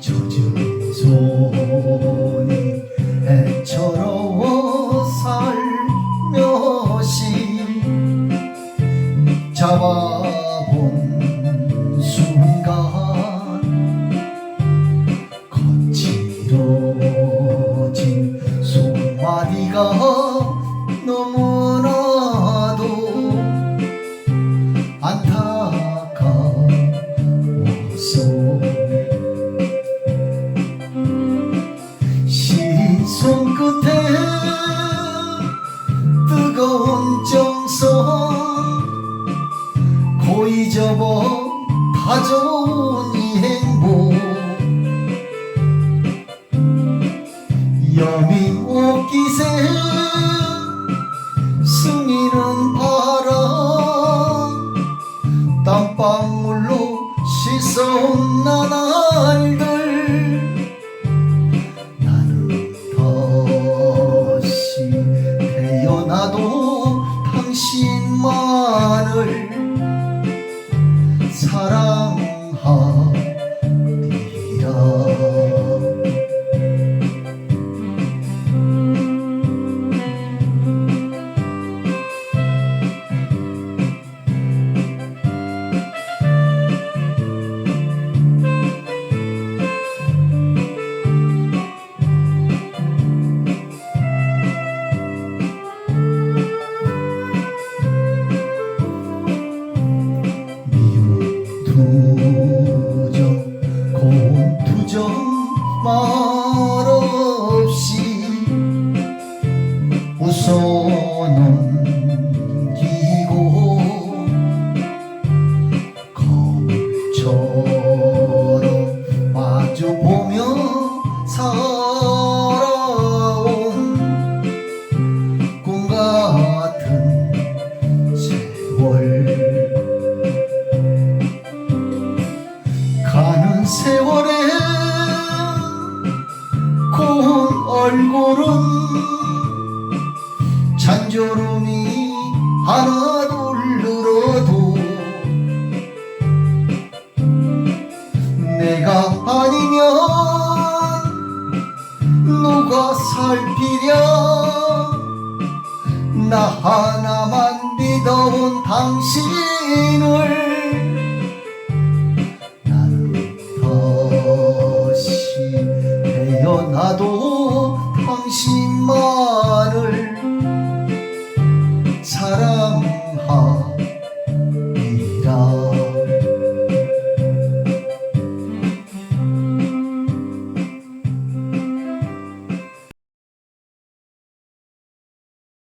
젖은 손이 애처로워 잡아본 순간 거칠어진 손마디가 너무나도 안타까웠어. 시선 끝에 뜨거운 접어 가져온 이 행복. 여민 옷깃에 스미는 바람. 땀방울로 씻어온 나날들. 나는 다시 태어나도 당신만을 투정 고운 투정 말없이 웃어넘기고 거울처럼 마주보며 살 얼굴은 잔조름이 하나둘 늘어도 내가 아니면 누가 살피랴 나 하나만 믿어온 당신을